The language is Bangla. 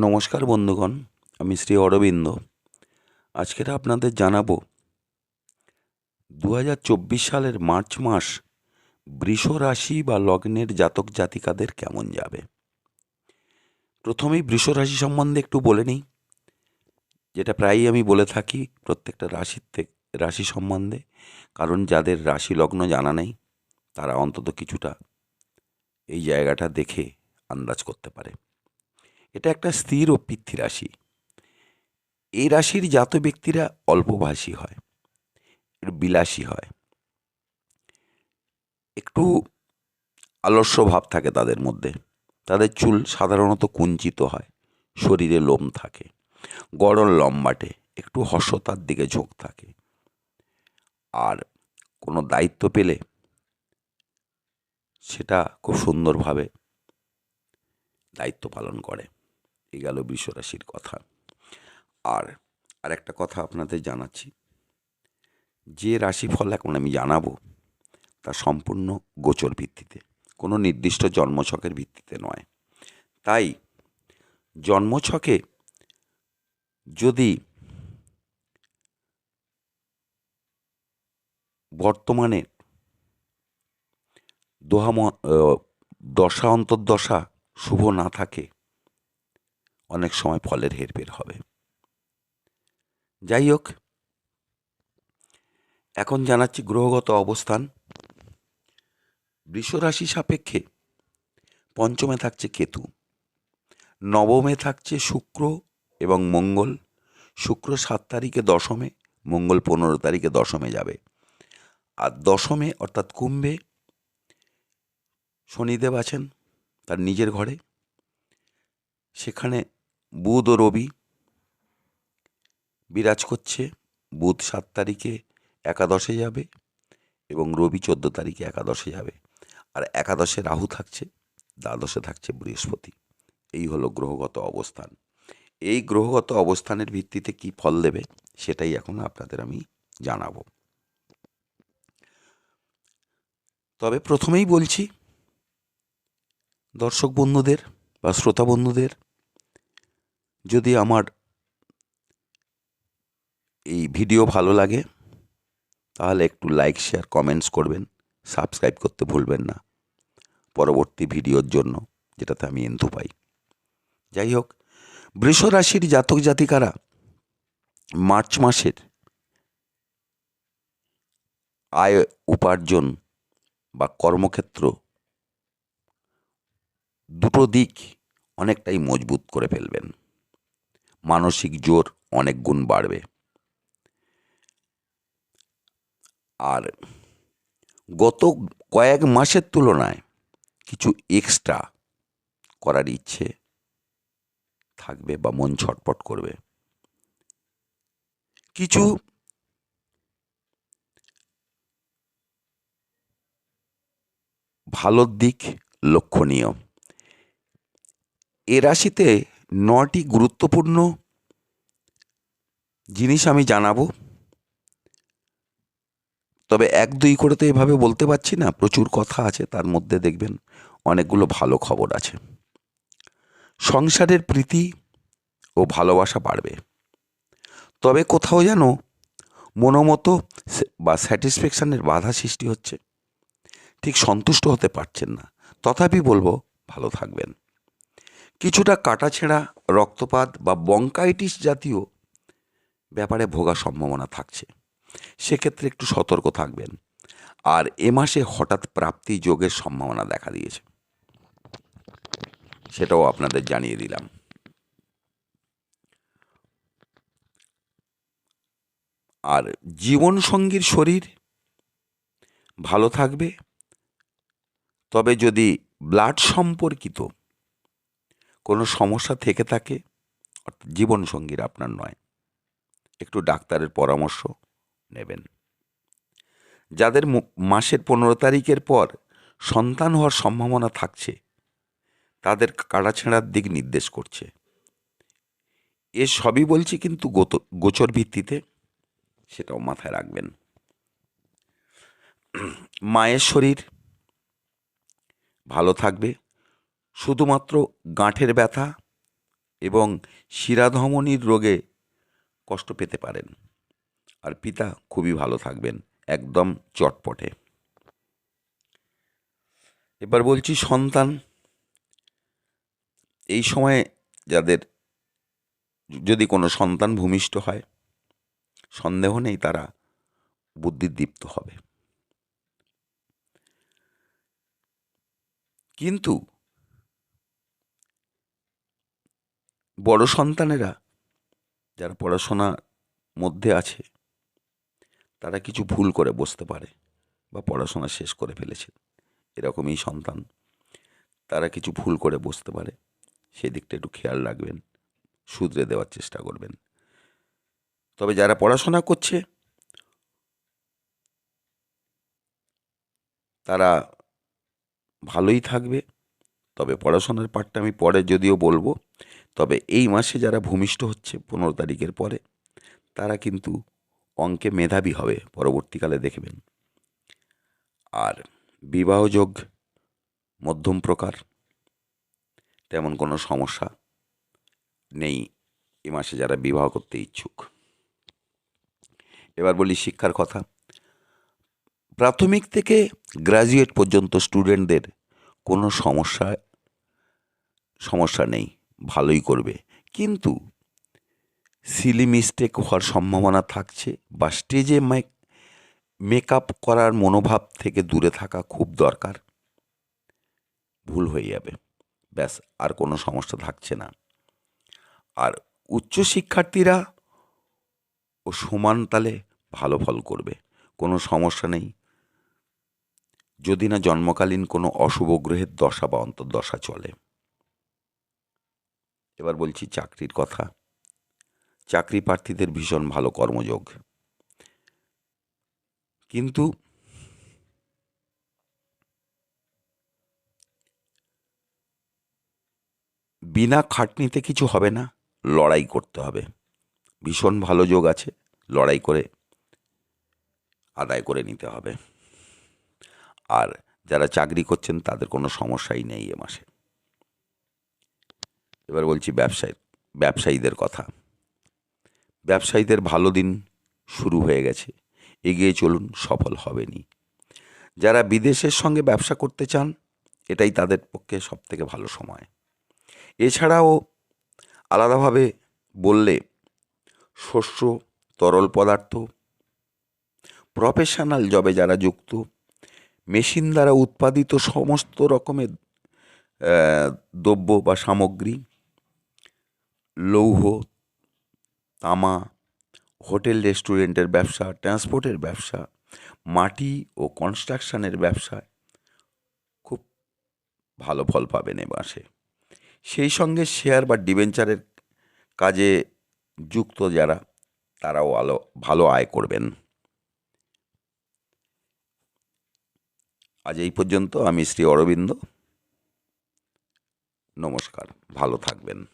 নমস্কার বন্ধুগণ, আমি শ্রী অরবিন্দ। আজকের আপনাদের জানাব দু হাজার চব্বিশ সালের মার্চ মাস বৃষ রাশি বা লগ্নের জাতক জাতিকাদের কেমন যাবে? প্রথমেই বৃষ রাশি সম্বন্ধে একটু বলে নিই, যেটা প্রায়ই আমি বলে থাকি প্রত্যেকটা রাশির থেকে রাশি সম্বন্ধে, কারণ যাদের রাশি লগ্ন জানা নেই, তারা অন্তত কিছুটা এই জায়গাটা দেখে আন্দাজ করতে পারে। এটা একটা স্থির ও পিতৃ রাশি। এই রাশির জাত ব্যক্তিরা অল্পভাষী হয় বিলাসী হয়। একটু আলস্য ভাব থাকে তাদের মধ্যে। তাদের চুল সাধারণত কুঞ্চিত হয়, শরীরে লোম থাকে, গড়ন লম্বাটে, একটু হর্ষতার দিকে ঝোঁক থাকে। আর কোনো দায়িত্ব পেলে সেটা খুব সুন্দরভাবে দায়িত্ব পালন করে। এই গেল বৃষরাশির কথা। আর আরেকটা কথা আপনাদের জানাচ্ছি। যে রাশিফল এখন আমি জানাব তা সম্পূর্ণ গোচর ভিত্তিতে কোনো নির্দিষ্ট জন্মছকের ভিত্তিতে নয়। তাই জন্মছকে যদি বর্তমানে দোহা ম- আহ, দশা অন্তর্দশা শুভ না থাকে অনেক সময় ফলের হেরফের হবে। যাই হোক, এখন জানাচ্ছি গ্রহগত অবস্থান। বৃষরাশি সাপেক্ষে পঞ্চমে থাকছে কেতু, নবমে থাকছে শুক্র এবং মঙ্গল। শুক্র সাত তারিখে দশমে, মঙ্গল পনেরো তারিখে দশমে যাবে। আর দশমে অর্থাৎ কুম্ভে শনিদেব আছেন তার নিজের ঘরে। সেখানে বুধ ও রবি বিরাজ করছে। বুধ সাত তারিখে একাদশে যাবে এবং রবি চোদ্দ তারিখে একাদশে যাবে। আর একাদশে রাহু থাকছে, দ্বাদশে থাকছে বৃহস্পতি। এই হলো গ্রহগত অবস্থান। এই গ্রহগত অবস্থানের ভিত্তিতে কি ফল দেবে সেটাই এখন আপনাদের আমি জানাব। তবে প্রথমেই বলছি, দর্শক বন্ধুদের বা শ্রোতা বন্ধুদের যদি আমার এই ভিডিও ভালো লাগে, তাহলে একটু লাইক শেয়ার কমেন্টস করবেন। সাবস্ক্রাইব করতে ভুলবেন না। পরবর্তী ভিডিওর জন্য যেটাতে আমি এন্থু পাই। যাই হোক, বৃষ রাশির জাতক জাতিকারা মার্চ মাসের আয় উপার্জন বা কর্মক্ষেত্র দুটো দিক অনেকটাই মজবুত করে ফেলবেন। মানসিক জোর অনেক গুণ বাড়বে। আর গত কয়েক মাসের তুলনায় কিছু এক্সট্রা করার ইচ্ছে থাকবে বা মন ছটপট করবে। কিছু ভালোর দিক লক্ষণীয়। এ রাশিতে নটি গুরুত্বপূর্ণ জিনিস আমি জানাব। তবে এক দুই করে তো এভাবে বলতে পারছি না, প্রচুর কথা আছে, তার মধ্যে দেখবেন অনেকগুলো ভালো খবর আছে। সংসারের প্রীতি ও ভালোবাসা বাড়বে। তবে কোথাও যেন মনোমতো বা স্যাটিসফ্যাকশানের বাধা সৃষ্টি হচ্ছে। ঠিক সন্তুষ্ট হতে পারছেন না। তথাপি বলব, ভালো থাকবেন। কিছুটা কাটাছেঁড়া, রক্তপাত বা বঙ্কাইটিস জাতীয় ব্যাপারে ভোগার সম্ভাবনা থাকছে। সেক্ষেত্রে একটু সতর্ক থাকবেন। আর এ মাসে হঠাৎ প্রাপ্তি যোগের সম্ভাবনা দেখা দিয়েছে। সেটাও আপনাদের জানিয়ে দিলাম। আর জীবনসঙ্গীর শরীর ভালো থাকবে। তবে যদি ব্লাড সম্পর্কিত কোনো সমস্যা থেকে থাকে, অর্থাৎ জীবনসঙ্গীর আপনার নয়। একটু ডাক্তারের পরামর্শ নেবেন। যাদের মাসের পনেরো তারিখের পর সন্তান হওয়ার সম্ভাবনা থাকছে, তাদের কাটাছেঁড়ার দিক নির্দেশ করছে। এ সবই বলছি কিন্তু গোচর ভিত্তিতে সেটাও মাথায় রাখবেন। মায়ের শরীর ভালো থাকবে শুধুমাত্র গাঁঠের ব্যথা এবং শিরাধমনির রোগে কষ্ট পেতে পারেন। আর পিতা খুবই ভালো থাকবেন, একদম চটপটে। এবার বলছি সন্তান, এই সময়ে যাদের যদি কোনো সন্তান ভূমিষ্ঠ হয়, সন্দেহ নেই তারা বুদ্ধিদীপ্ত হবে। কিন্তু বড় সন্তানেরা যারা পড়াশোনার মধ্যে আছে, তারা কিছু ভুল করে বসতে পারে বা পড়াশোনা শেষ করে ফেলেছে। এরকমই সন্তান, তারা কিছু ভুল করে বসতে পারে। সেই দিকটা একটু খেয়াল রাখবেন, শুধরে দেওয়ার চেষ্টা করবেন। তবে যারা পড়াশোনা করছে, তারা ভালোই থাকবে। তবে পড়াশোনার পার্টটা আমি পরে যদিও বলব তবে এই মাসে যারা ভূমিষ্ঠ হচ্ছে পনেরো তারিখের পরে, তারা কিন্তু অঙ্কে মেধাবী হবে, পরবর্তীকালে দেখবেন। আর বিবাহযোগ মধ্যম প্রকার, তেমন কোনো সমস্যা নেই এ মাসে যারা বিবাহ করতে ইচ্ছুক। এবার বলি শিক্ষার কথা। প্রাথমিক থেকে গ্র্যাজুয়েট পর্যন্ত স্টুডেন্টদের কোনো সমস্যা সমস্যা নেই। ভালোই করবে। কিন্তু সিলি মিস্টেক হওয়ার সম্ভাবনা থাকছে বা স্টেজে মেক মেকআপ করার মনোভাব থেকে দূরে থাকা খুব দরকার। ভুল হয়ে যাবে। ব্যাস, আর কোনো সমস্যা থাকছে না। আর উচ্চ শিক্ষার্থীরা ও সমান তালে ভালো ফল করবে। কোনো সমস্যা নেই। যদি না জন্মকালীন কোনো অশুভ গ্রহের দশা বা অন্তর্দশা চলে। এবার বলছি চাকরির কথা। চাকরি প্রার্থীদের ভীষণ ভালো কর্মযোগ। কিন্তু বিনা খাটনিতে কিছু হবে না, লড়াই করতে হবে। ভীষণ ভালো যোগ আছে, লড়াই করে আদায় করে নিতে হবে। আর যারা চাকরি করছেন তাদের কোনো সমস্যাই নেই এ মাসে। এবার বলছি ব্যবসায়, ব্যবসায়ীদের কথা। ব্যবসায়ীদের ভালো দিন শুরু হয়ে গেছে। এগিয়ে চলুন, সফল হবেনি। যারা বিদেশের সঙ্গে ব্যবসা করতে চান, এটাই তাদের পক্ষে সবথেকে ভালো সময়। এছাড়াও আলাদাভাবে বললে, শস্য, তরল পদার্থ প্রফেশনাল জবে যারা যুক্ত, মেশিন দ্বারা উৎপাদিত সমস্ত রকমের দ্রব্য বা সামগ্রী লৌহ, তামা, হোটেল রেস্টুরেন্টের ব্যবসা, ট্রান্সপোর্টের ব্যবসা, মাটি ও কনস্ট্রাকশানের ব্যবসায় খুব ভালো ফল পাবেন এ মাসে। সেই সঙ্গে শেয়ার বা ডিবেঞ্চারের কাজে যুক্ত যারা, তারাও আলো, ভালো আয় করবেন। আজ এই পর্যন্ত আমি শ্রী অরবিন্দ। নমস্কার, ভালো থাকবেন।